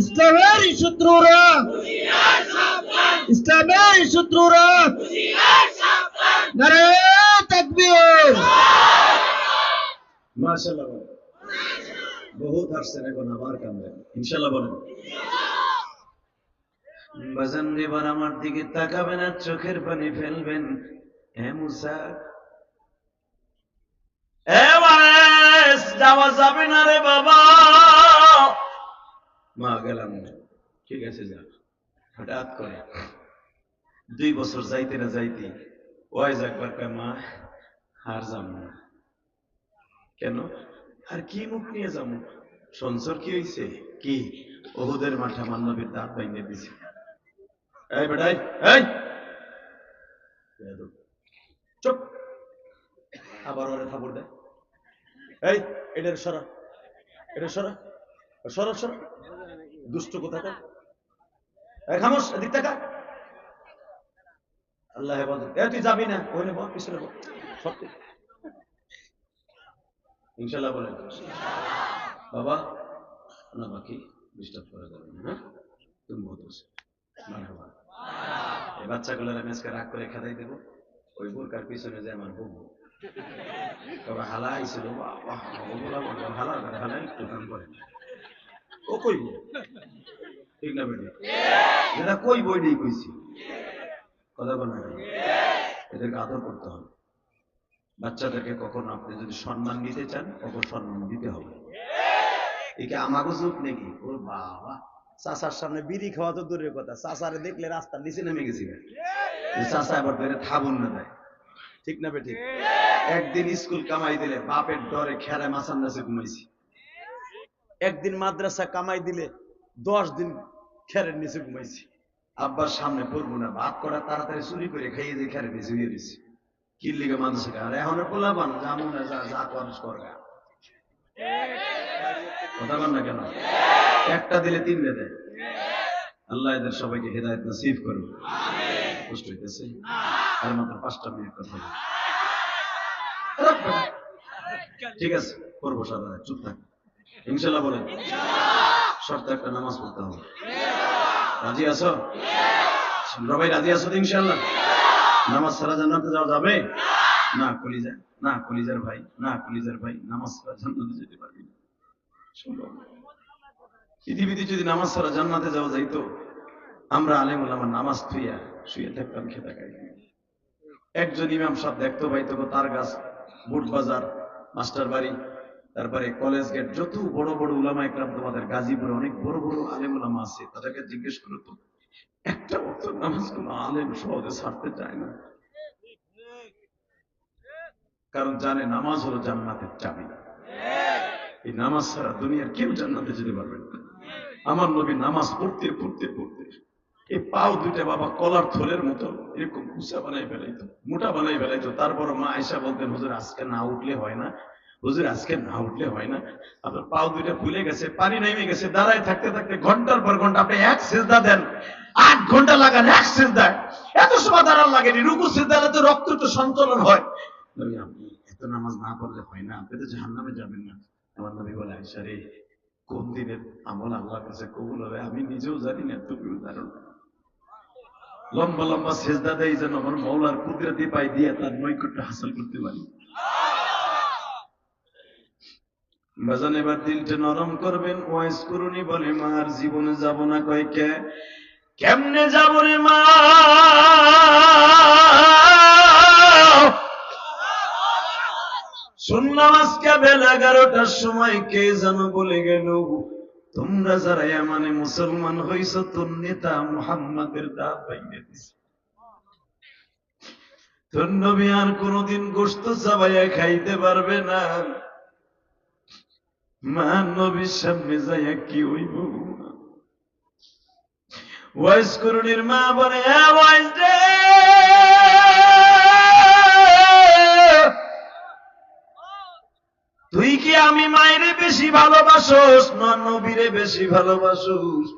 ইসলামের শত্রুরা। ইসলামের শত্রুরা। নারে তাকবীর। মাশাআল্লাহ বলেন। বহুত আসছেন এখন আবার কামবেন ইনশাআল্লাহ বলেন। বাজান এবার আমার দিকে তাকাবেন আর চোখের পানি ফেলবেন। হে মুসা। এবারে যাওয়া যাবে না রে বাবা। মা গেলাম ঠিক আছে যা। হঠাৎ করে দুই বছর যাইতে না যাইতে ওয়াইজ একবার মা, আর যাম না। কেন? আর কি মুখ নিয়ে যাব সঞ্চর কি হয়েছে কি? ওহুদের মাঠে মান্নবীর দাঁত ভেঙে দিছে। এই বেটাই এই। চুপ! আবার ওরে থাপড় দেয় এই এটার সরা। এটা সরা। সরা সরা। দুষ্ট কোথাকার? খামোশ এদিক আল্লাহ তুই যাবি না? ওখানে বল পিছনে সত্যি ইনশাল্লাহ বলেন বাবা বাকি ডিস্টার্ব করা হ্যাঁ? তুমি বহুত এই বাচ্চাগুলোর আমি আজকে রাগ করে খেদাই দেবো। ওই বোরকার পিছনে যে আমার বউ। তবে হালা আইছিল বাবা, হালা হালা একটু কাম করে। ও কইব ঠিক না বেটি? যেটা কই বই নেই কইছি? কথা বলা এদেরকে আদর করতে হবে। বাচ্চাদেরকে কখন আপনি যদি সম্মান দিতে চান, কখন সম্মান দিতে হবে একে আমাকে চোখ নাকি? ও বাবা। চাষার সামনে বিড়ি খাওয়া তো দূরের কথা। চাষারে দেখলে রাস্তার নিচে নেমে গেছি চাষা এবার ধরে থাবুন না দেয় ঠিক না বেঠিক একদিন স্কুল কামাই দিলে বাপের ডরে খেরে মাসান ঘুমাইছি। একদিন মাদ্রাসা কামাই দিলে দশ দিন খেরের নিচে ঘুমাইছি। আব্বার সামনে পড়ব না, ভাত করা তাড়াতাড়ি চুরি করে খাইয়ে দিয়ে খেরে নিচে হয়ে দিছি। কি লিগে মানুষ আর এখন পোলা বান যেমন যা যা করস করগা। কথা না কেন? একটা দিলে তিনটে দেয়। আল্লাহ এদের সবাইকে হেদায়ত নসিব করুন কষ্ট হইতেছে? আর মাত্র পাঁচটা কথা ঠিক আছে করব সাদা চুপ থাক। ইনশাল্লাহ বলেন। শর্ত একটা, নামাজ পড়তে হবে। রাজি আছো? রাজি আছো তো ইনশাল্লাহ নামাজ জান্নাতে যাওয়া যাবে? না, কলিজা, না, কলিজার ভাই, না, কলিজার ভাই, নামাজ জান্নাতে যেতে পারবি না। পৃথিবীতে যদি নামাজ ছাড়া জান্নাতে যাওয়া যাইতো, আমরা আলেম আমার নামাজ থুইয়া শুয়ে থাকতাম খেতা খাই একজন ইমাম সাহেব দেখতো পাইতো তার গাছ, বুট বাজার মাস্টার বাড়ি তারপরে কলেজ গেট যত বড় বড় উলামা একরাম তোমাদের গাজীপুরে অনেক বড় বড় আলেম উলামা আছে, তাদেরকে জিজ্ঞেস করো তো, একটা বক্ত নামাজ কোন আলেম সহজে ছাড়তে চায় না। কারণ জানে নামাজ হলো জান্নাতের চাবি। এই নামাজ ছাড়া দুনিয়ার কেউ জান্নাতে যেতে পারবে না। আমার নবী নামাজ পড়তে পড়তে পড়তে এই পাও দুইটা বাবা কলার থলের মতো এরকম উঁচা বানাই ফেলাইতো, মোটা বানাই ফেলাইতো। তারপর মা আয়সা বলতেন, হুজুর, আজকে না উঠলে হয় না হুজুর, আজকে না উঠলে হয় না। আপনার পাও দুইটা ফুলে গেছে, পানি নেমে গেছে, দাঁড়ায় থাকতে থাকতে ঘণ্টার পর ঘণ্টা আপনি এক সেজদা দেন, আট ঘণ্টা লাগান, এক সেজদায় এত সময় দাঁড়ান লাগেনি রুকু সেজদালে তো রক্ত একটু সঞ্চালন হয়। আপনি এত নামাজ না হয় না, আপনি তো যাবেন না। আমার নবী বলে রে, কোন দিনের আমল আল্লাহর কাছে কবুল হবে? আমি নিজেও জানি না, তুমিও লম্বা লম্বা সেজদা দেয় যেন আমার মৌলার কুদরতি পাই দিয়ে তার নৈকট্য হাসিল করতে পারি। বাজান এবার দিলটা নরম করবেন, ওয়াইস করুনি বলে, মার জীবনে যাব না কয়কে কেমনে যাব রে মা? শুনলাম আজকে এগারোটার সময় কে যেন বলে গেল, তোমরা যারা মানে মুসলমান হইছ, তোর নেতা মুহাম্মাদের দাঁত বাইনে দিছে। তোর নবী আর কোনদিন গোস্ত চাবাইয়া খাইতে পারবে না। মা নবীর সামনে যাইয়া কি হইব? ওয়াইস করুণীর মা বলে "হ্যাঁ, ওয়াইস রে! তুই কি আমি মায়েরে বেশি ভালোবাসোস? না নবীরে বেশি ভালোবাসোস।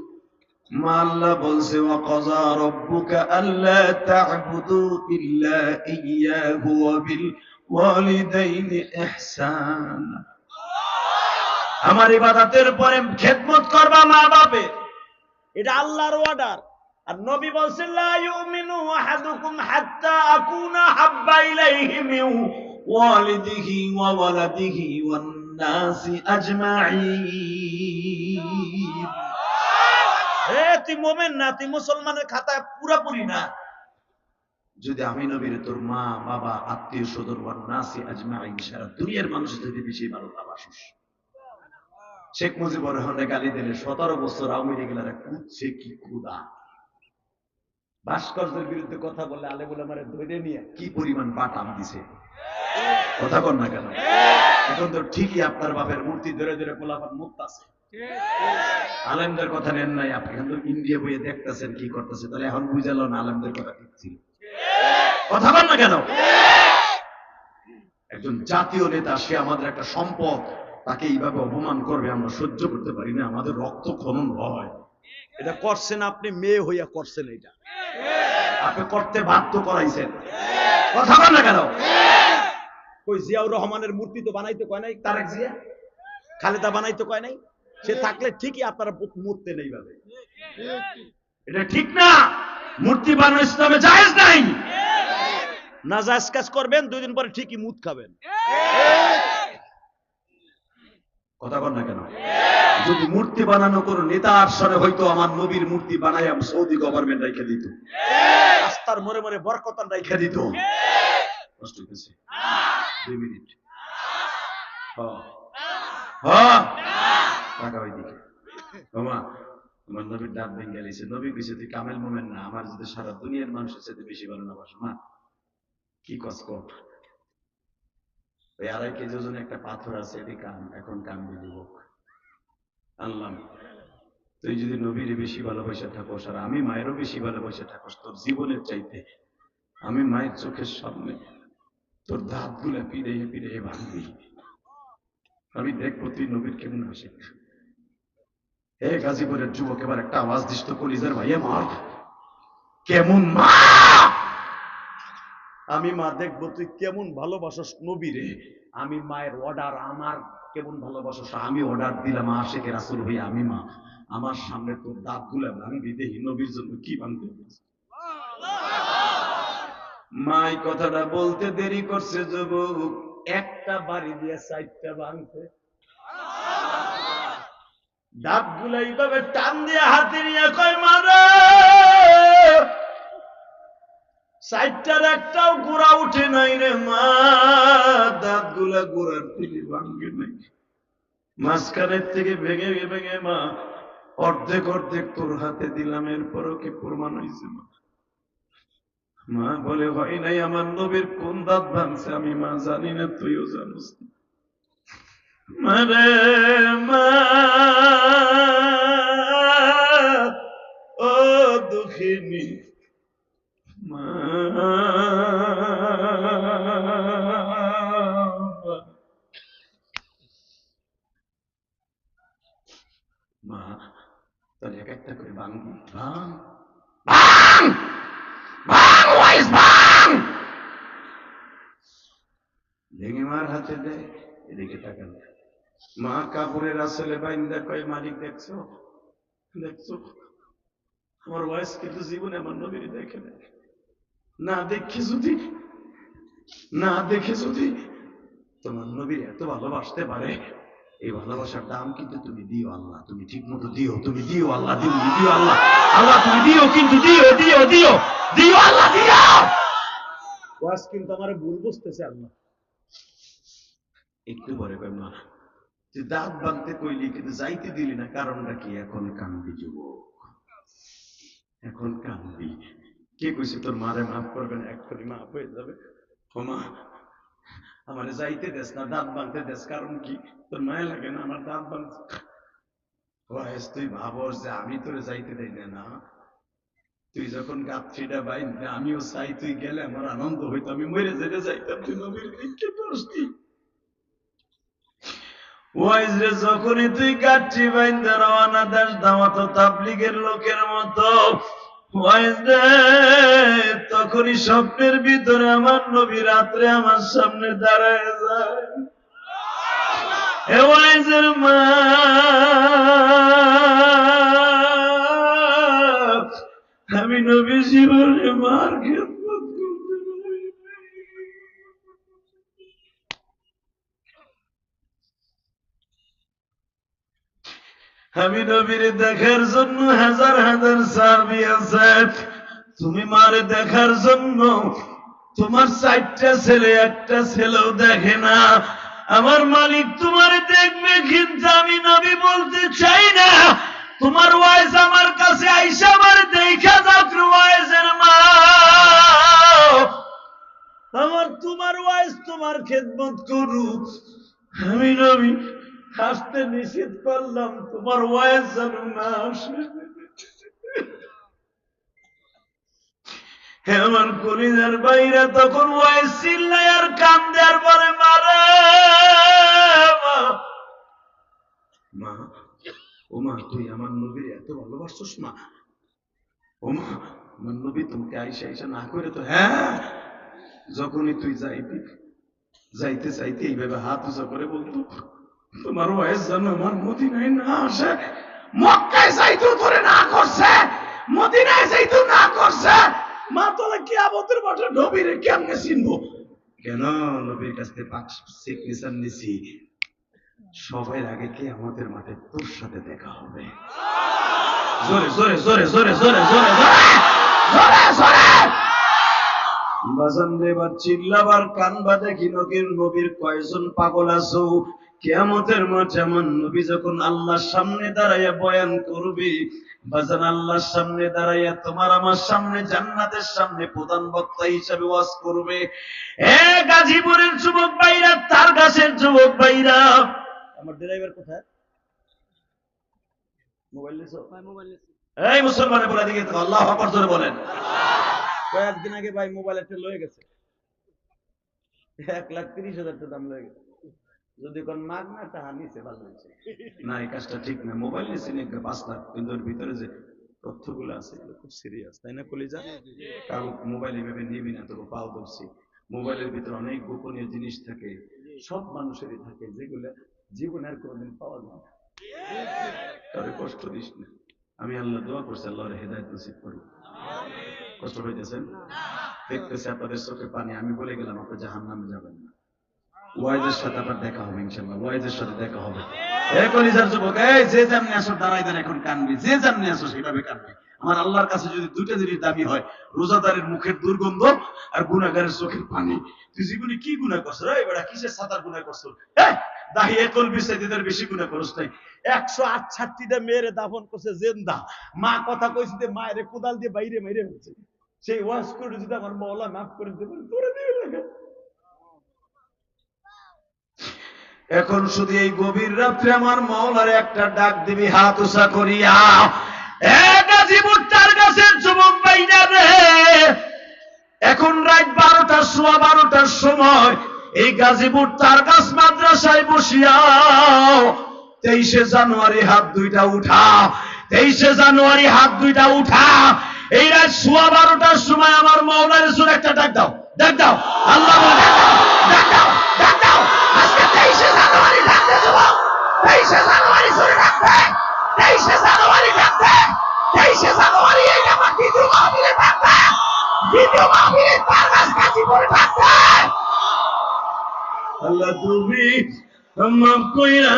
মা আল্লাহ বলছে ওয়া কাযা রাব্বুকা ইল্লা বিল ওয়ালিদাইনি ইহসানা। আমার ইবাদতের পরে খেদমত করবা মা বাপে এটা আল্লাহর অর্ডার আর নবী বলছেন লা ইউমিনু আহাদুকুম হাত্তা আকুনা হাব্বা ইলাইহি মিন ওয়ালিদিহি ওয়া ওয়ালাদিহি ওয়ান নাসি আজমাইন এ তুই মোমেন না তুই মুসলমানের খাতায় পুরাপুরি না। যদি আমি নবীর তোর মা বাবা আত্মীয় স্বজন ওয়ান নাসি আজমাইন সারা দুনিয়ার মানুষের যদি বেশি ভালো ভাবাসুস শেখ মুজিবুর রহমানের গালি দিলে সতেরো বছর আওয়ামী লীগের কুদছে কি কুদা ভাস্কর্যের বিরুদ্ধে কথা বললে আলে বলে আমার ধরে নিয়ে কি পরিমাণ বাটাম দিছে? কথা কর না কেন? এখন তো ঠিকই আপনার বাপের মূর্তি ধরে ধরে গোলাপান মুক্ত আছে। আলেমদের কথা নেন নাই আপনি। এখন তো ইন্ডিয়া বইয়ে দেখতেছেন কি করতেছে। তাহলে এখন বুঝালো না আলেমদের কথা ঠিক ছিল। কথা বল না কেন? একজন জাতীয় নেতা, সে আমাদের একটা সম্পদ। তাকে এইভাবে অপমান করবে, আমরা সহ্য করতে পারি না, আমাদের রক্ত খনন হয়। এটা করছেন আপনি, মেয়ে হইয়া করছেন এটা। আপনি করতে বাধ্য করাইছেন। কথা বল না কেন? কই জিয়াউর রহমানের মূর্তি তো বানাইতে কয় নাই? তারেক জিয়া? খালেদা বানাইতে কয় নাই? সে থাকলে ঠিকই আপনারা মূর্তি নেই ভাবে এটা ঠিক না? মূর্তি বানানো ইসলামে জায়েজ নাই? নাজাজ কাজ করবেন, দুই দিন পরে ঠিকই মুদ খাবেন। কথা বল না কেন? যদি মূর্তি বানানো কোন হয়তো আমার নবীর মূর্তি সৌদি গভর্নমেন্ট রেখে দিত। রাস্তার রেখে দিত। কষ্ট নবী কামেল মোমেন না। আমার যদি সারা দুনিয়ার মানুষের সাথে বেশি ভালো না কি কর? ওই আড়াই কেজি ওজনে একটা পাথর আছে, এটি কাম এখন কাম দিব আনলাম তুই যদি নবীর বেশি ভালোবাসা থাকোস, আর আমি মায়েরও বেশি ভালোবাসা থাকোস, তোর জীবনের চাইতে আমি মায়ের চোখের সামনে তোর দাঁতগুলা পিড়ে পিড়ে ভাঙবি। আমি দেখব তুই নবীর কেমন আসে হে গাজীপুরের যুবক, এবার একটা আওয়াজ দিস তো, কলিজার ভাইয়া মার। কেমন মা আমি মা দেখব তুই কেমন ভালোবাসস নবীরে আমি মায়ের অর্ডার আমার কেমন ভালোবাসস? আমি অর্ডার দিলাম আশেকে রাসুল ভাই আমি মা। আমার সামনে তোর দাঁতগুলা ভাঙবি দেখি নবীর জন্য কি ভাঙতে মাই কথাটা বলতে দেরি করছে যুবক। একটা বাড়ি দিয়ে চারটা দাঁতগুলা এইভাবে টান দিয়ে হাতে নিয়ে কয় মারে চারটার একটাও গোড়া উঠে নাই রে মা দাঁতগুলা গোড়ার থেকে ভাঙ্গে নাই মাঝখানের থেকে ভেঙে ভেঙে মা, অর্ধেক অর্ধেক তোর হাতে দিলাম, এরপরও কি প্রমাণ হয়েছে মা মা বলে, হয় নাই, আমার নবীর কোন দাঁত ভাঙছে আমি মা জানি না, তুইও জানিস না। মারে মা, ও দুঃখিনী মা মা তাহলে এক একটা করে ভাঙবি ভাঙ ভাঙ ভাঙ ওয়াইস ভাঙ ভেঙে মার হাতে দে এদিকে তাকান। মা কাপড়ের আসলে বাইন্দা কয় মালিক দেখছ? দেখছ? আমার ওয়াইস কিন্তু জীবনে আমার নবীর দেখে নাই। না দেখে যদি না দেখে যদি তোমার নবীর এত ভালোবাসতে পারে এই ভালোবাসার দাম কিন্তু তুমি দিও আল্লাহ তুমি ঠিক মতো দিও তুমি দিও আল্লাহ দিও দিও আল্লাহ আল্লাহ তুমি দিও কিন্তু দিও দিও দিও দিও আল্লাহ দিও। ওয়াজ কিন্তু আমার ভুল বুঝতেছে আল্লাহ। একটু পরে কয় মা তুই দাঁত বাঁধতে কইলি কিন্তু যাইতে দিলি না কারণটা কি? এখন কান্দি যুবক এখন কান্দি কে কইছে, তোর মারে মাফ করবেন এক্ষুনি মাফ হয়ে যাবে? ও মা আমার যাইতে দেস না, দাঁত বাঁধতে দেস, কারণ কি? তোর মায়ে লাগে না আমার দাঁত বাঁধছে তুই ভাবস যে আমি তোরে যাইতে না তুই যখন আমিও চাই তুই গেলে আমার আনন্দ হইতো, আমি মরে যেতে যাইতাম, তুই নবীর দিকে রে যখনই তুই গাছটি বাইন্দে, রওনা দাস দাওয়াত তাবলিগের লোকের মতো তখনই স্বপ্নের ভিতরে আমার নবী রাত্রে আমার সামনে দাঁড়ায় যায়। মা আমি নবী জীবনে মার খেয়ে আমি নবীর দেখার জন্য হাজার হাজার সার্বি আছে। তুমি মারে দেখার জন্য তোমার চারটা ছেলে, একটা ছেলেও দেখে না। আমার মালিক তোমার দেখবে, কিন্তু আমি নবী বলতে চাই না। তোমার ওয়াইজ আমার কাছে আইসা আমার দেখা যাক ওয়াইজের মা। আমার তোমার ওয়াইজ তোমার খেদমত করুক। আমি নবী হাসতে নিষেধ করলাম, তোমার ওয়াইজ যেন না আসে হে আমার কলিজার বাইরে তখন ওয়াইজ চিল্লাই আর কান্দে আর বলে মারে। মা ও মা, তুই আমার নবীর এত ভালোবাসছিস মা ও মা, আমার নবী তোমাকে আইসা আইসা না করে তো হ্যাঁ যখনই তুই যাইবি, যাইতে চাইতে এইভাবে হাত উঁচা করে বলতো তোমার ওয়াইস যেন আমার মদিনায় না আসে, মক্কায় তোরে না করছে, মদিনায় না করছে। মা তোরা কি নবীরে কেমনে কেন নবীর সিগনেচার নিছি? আগে কি আমাদের মাঠে তোর সাথে দেখা হবে। জোরে জোরে জোরে জোরে জোরে জোরে জোরে জোরে বাজান রে এবার চিল্লাবার কানবা দেখি নবীর নবীর কয়জন পাগল আছো? কেয়ামতের মাঠে আমার নবী যখন আল্লাহর সামনে দাঁড়াইয়া বয়ান করবি বাজান আল্লাহর সামনে দাঁড়াইয়া তোমার আমার সামনে জান্নাতের সামনে প্রধান বক্তা হিসাবে ওয়াজ করবে। এ গাজীপুরের যুবক ভাইরা তার গাছের যুবক ভাইরা। আমার ড্রাইভার কোথায়? মোবাইল নিছো? এই মুসলমানের বলে দিকে আল্লাহ আকবার জোরে বলেন। কয়েকদিন আগে ভাই মোবাইল একটা লয়ে গেছে। এক লাখ তিরিশ হাজার টাকা দাম লয়ে গেছে। যদি কোন মাগ না টাকা নিছে ভালো হয়েছে। না এই কাজটা ঠিক না। মোবাইল নিয়ে চিনি পাঁচ লাখ কিন্তু ওর ভিতরে যে তথ্যগুলো আছে এগুলো খুব সিরিয়াস তাই না কলিজা? কারণ মোবাইল এভাবে নিবি না তোকে পাও ধরছি। মোবাইলের ভিতরে অনেক গোপনীয় জিনিস থাকে সব মানুষেরই থাকে যেগুলো জীবনে আর কোনোদিন পাওয়া যায় না। কারও কষ্ট দিস না। আমি আল্লাহ দোয়া করছি আল্লাহর হেদায়ত নসিব করি কষ্ট হইতেছেন দেখতেছি আপনাদের চোখে পানি আমি বলে গেলাম আপনি জাহান নামে যাবেন না। ওয়াইজের সাথে আবার দেখা হবে ইনশাল্লাহ ওয়াইজের সাথে দেখা হবে। এ কলিজার যুবক, এই যে যেমনি আসো দাঁড়াই এখন কানবি, যে যেমনি আসো সেভাবে কানবি। আমার আল্লাহর কাছে যদি দুইটা জিনিস দামি হয়, রোজাদারের মুখের দুর্গন্ধ আর গুনাগারের চোখের পানি। তুই জীবনে কি গুণা করছ রে? বেড়া, কিসের সাঁতার গুণা করছ? দাহি একল বেশি গুণা করছ নাই। একশো আটষট্টিটা মেয়েরে দাফন করছে জেন্দা। মা কথা কইছে যে মায়ের কোদাল দিয়ে বাইরে হচ্ছে সেই ওয়াশ করে যদি আমার মৌলা মাফ করে দিতে পারে, তোরে দিবে লাগে এখন শুধু এই গভীর রাত্রে আমার মৌলার একটা ডাক দিবি, হাত উষা করিয়া। এখন রাত বারোটার সোয়া বারোটার সময় এই গাজীপুর তার গাছ মাদ্রাসায় বসিয়া তেইশে জানুয়ারি হাত দুইটা উঠা, তেইশে জানুয়ারি হাত দুইটা উঠা। এই রাত সোয়া বারোটার সময় আমার মৌলার সুর একটা ডাক দাও ডাক দাও। আল্লাহ ডাক দাও। তেইশে জানুয়ারি ডাকতে দেব। তেইশে জানুয়ারি সুরে ডাকবে তেইশে জানুয়ারি ডাকবে তেইশে জানুয়ারি এই আমার দ্বিতীয় মাহবিলে ডাকবে দ্বিতীয় করে আল্লাহ তুমি মাফ কইরা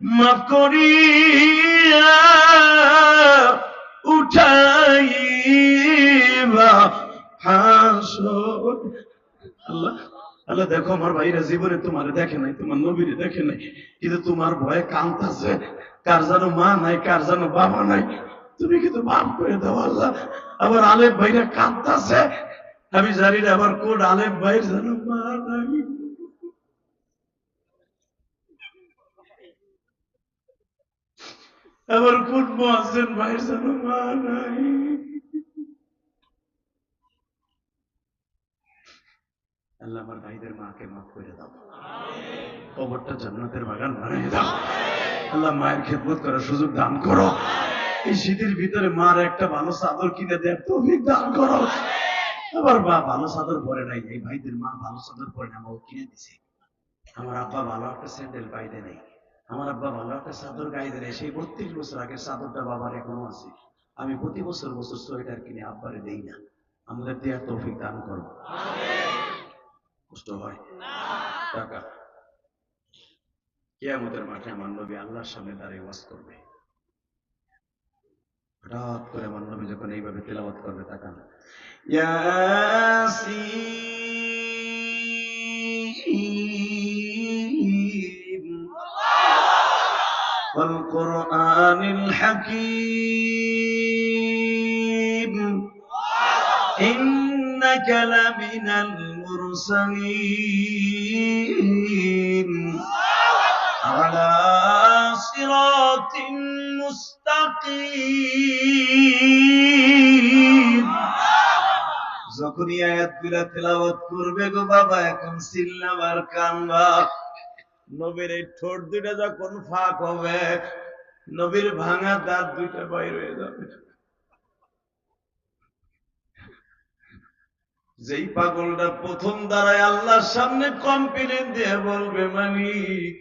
মাফ করিয়া উঠাইবা হাসর। আল্লাহ আল্লাহ দেখো আমার ভাইরা জীবনে তোমার দেখে নাই, তোমার নবীরে দেখে নাই, কিন্তু তোমার ভয়ে কান্তাছে কার জানো মা নাই, কার জানো বাবা নাই, তুমি কিন্তু মাফ করে দাও আল্লাহ। আবার আলেম ভাইরা কান্তাছে আমি জানি না আবার কোন আলেম ভাইয়ের জানো মা নাই। আবার কোন মহাসেন ভাইয়ের জানো মা নাই? আল্লাহ আমার ভাইদের মাকে মাফ করে দাও। কবরটা জান্নাতের বাগান বানিয়ে দাও। আল্লাহ মায়ের খেদমত করার সুযোগ দান করো। এই শীতের ভিতরে মার একটা ভালো চাদর কিনে দেয় তৌফিক দান করো। আবার মা ভালো চাদর পরে নাই, এই ভাইদের মা ভালো চাদর পরে না আমাকে কিনে দিছে। আমার আব্বা ভালো একটা স্যান্ডেল পাইতে নেই। আমার আব্বা ভালো একটা চাদর গাইতে নেই সেই বত্রিশ বছর আগের চাদরটা বাবার এখনও আছে। আমি প্রতি বছর বছর সোয়েটার কিনে আব্বারে দেই না। আমাদের দেওয়ার তৌফিক দান করো। কষ্ট হয়? টাকা। কেয়ামতের মাঠে আমার নবী আল্লাহর সামনে দাঁড়িয়ে ওয়াজ করবে। হঠাৎ করে আমার নবী যখন এইভাবে তেলাওয়াত করবে তাকান। ইয়াসিন। والقرآن الحكيم إنك لمن المرسلين على صراط مستقيم যখন এই আয়াতগুলা তেলাওয়াত করবে গো বাবা এখন সিল্লাবার কানবা নবীর এই ঠোঁট দুইটা যখন ফাঁক হবে, নবীর ভাঙা দাঁত দুইটা বাইর হয়ে যাবে। যেই পাগলটা প্রথম দাঁড়ায় আল্লাহর সামনে কমপ্লেন দিয়ে বলবে, মালিক,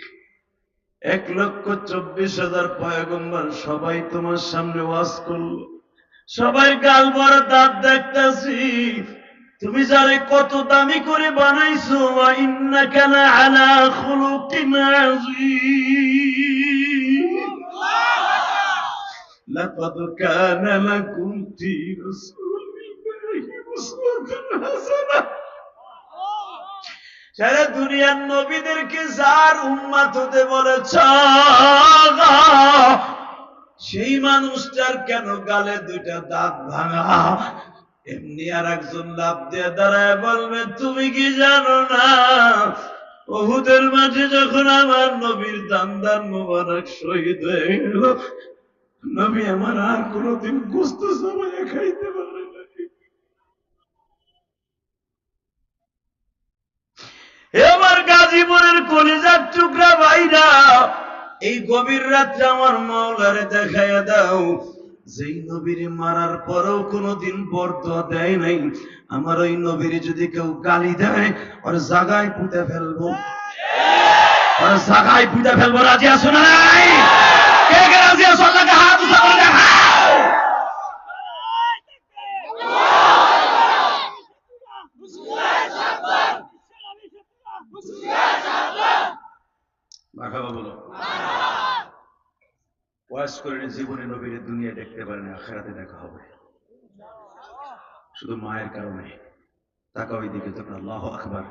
এক লক্ষ চব্বিশ হাজার পয়গম্বর সবাই তোমার সামনে ওয়াজ করল। সবাই গাল বড় দাঁত দেখতেছি। তুমি যারে কত দামি করে বানাইছো সারা দুনিয়ার নবীদেরকে যার উম্মাত হতে বলেছ সেই মানুষটার কেন গালে দুইটা দাঁত ভাঙা? এমনি আর একজন লাভ দিয়ে দাঁড়ায় বলবে, তুমি কি জানো না? বহুদের মাঝে যখন আমার নবীর দান্দার মোবারক শহীদ হয়ে গেল, নবী আমার আর কোনোদিন গুস্ত সময় খাইতে পারে এবার গাজীপুরের কলিজার টুকরা ভাইরা, এই গভীর রাত্রে আমার মাওলারে দেখাইয়া দাও। যেই নবীর মারার পরেও কোনোদিন বর্ত দেয় নাই। আমার ওই নবীর যদি কেউ গালি দেয়, ওর জাগায় পুঁতে ফেলব। ওর জাগায় পুঁতে ফেলব। রাজি আছো না কে কে রাজি আছো? আল্লাহকে হাত উঠা দেখাও ওয়াজ করে জীবনে নবীর দুনিয়া দেখতে পারেন আখেরাতে দেখা হবে। শুধু মায়ের কারণে। তাকা ওই দিকে তোমরা আল্লাহ আকবার।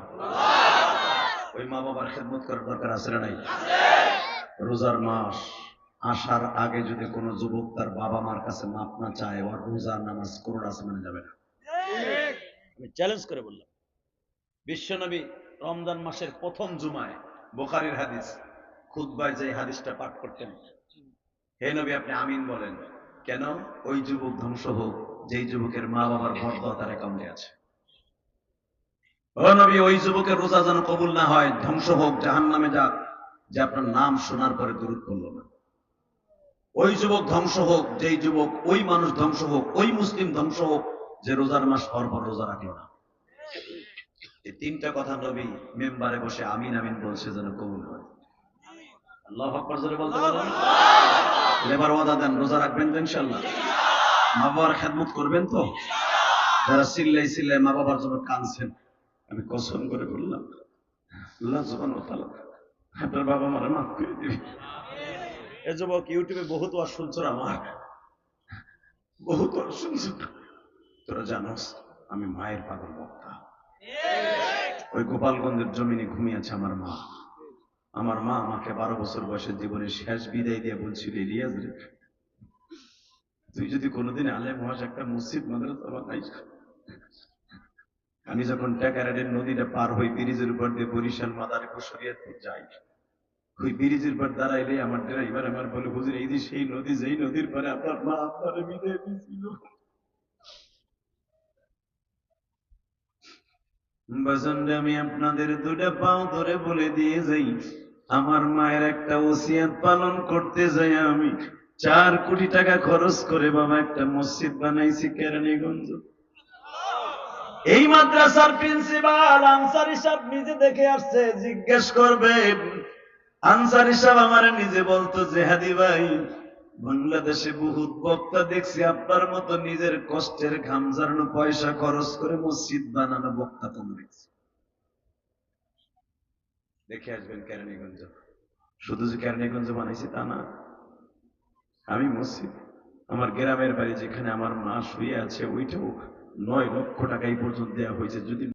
ওই মা বাবার খেদমত করার দরকার আছে না নাই? রোজার মাস আসার আগে যদি কোনো যুবক তার বাবা মার কাছে মাপ না চায়, ওর রোজার নামাজ করোনা আসমানে যাবে না। আমি চ্যালেঞ্জ করে বললাম, বিশ্বনবী রমজান মাসের প্রথম জুমায় বোখারির হাদিস, খুতবায় যে হাদিসটা পাঠ করতেন হে নবী, আপনি আমিন বলেন। কেন? ওই যুবক ধ্বংস হোক, যেই যুবকের মা বাবার বর্দ তার অ্যাকাউন্টে আছে। ও নবী, ওই যুবকের রোজা যেন কবুল না হয়, ধ্বংস হোক জাহান নামে যাক, যে আপনার নাম শোনার পরে দূর করল না। ওই যুবক ধ্বংস হোক, যেই যুবক, ওই মানুষ ধ্বংস হোক, ওই মুসলিম ধ্বংস হোক, যে রোজার মাস পর পর রোজা রাখল না। এই তিনটা কথা নবী মেম্বারে বসে আমিন আমিন বলছে যেন কবুল হয়। আল্লাহ আকবার বলতে লেবার ওয়াদা দেন, রোজা রাখবেন তো ইনশাল্লাহ মা বাবার খেদমত করবেন তো? যারা সিল্লাই সিল্লাই মা বাবার জন্য কাঁদছেন, আমি কসম করে বললাম, আল্লাহ জবান আপনার বাবা মাফ করে দিবে। এ যুবক, ইউটিউবে বহুত ওয়াজ শুনছো আমার বহু তোর শুনছ তোরা জানোস, আমি মায়ের পাগল বক্তা। ওই গোপালগঞ্জের জমিনে ঘুমিয়েছে আমার মা। আমার মা আমাকে বারো বছর বয়সের জীবনে শেষ বিদায় দিয়ে বলছিল, ইলিয়াস রে, তুই যদি কোনোদিন আলেম হস, একটা মসজিদ, মাদ্রাসা বানাইস? আমি যখন ট্যাকারের নদীটা পার হই, ব্রিজের উপর দিয়ে বরিশাল মাদারীপুর শরিয়াতপুর যাই, ওই ব্রিজের পর দাঁড়াইলে আমার ড্রাইভার আমার বলে, হুজুর, এই যে সেই নদী, যেই নদীর পরে আপনার মা আপনার বিদায় দিয়েছিল বাসনটা আমি আপনাদের দুটা পাও ধরে বলে দিয়ে যাই। আমার মায়ের একটা ওসিয়াত পালন করতে যাই আমি। চার কোটি টাকা খরচ করে বাবা একটা মসজিদ বানাইছি কেরানীগঞ্জ। এই মাদ্রাসার প্রিন্সিপাল আনসারি সাহেব নিজে দেখে আসছে, জিজ্ঞেস করবে, আনসারি সাহেব আমার নিজে বলতো জেহাদি ভাই, বাংলাদেশে বহুত বক্তা দেখছি আপনার মতো নিজের কষ্টের ঘাম পয়সা খরচ করে মসজিদ বানানো বক্তা কম দেখছি। দেখে আসবেন কেরানীগঞ্জ। শুধু যে কেরানীগঞ্জ বানাইছি তা না, আমি মসজিদ, আমার গ্রামের বাড়ি যেখানে আমার মা শুয়ে আছে, ওইটাও নয় লক্ষ টাকা এই পর্যন্ত দেওয়া হয়েছে। যদি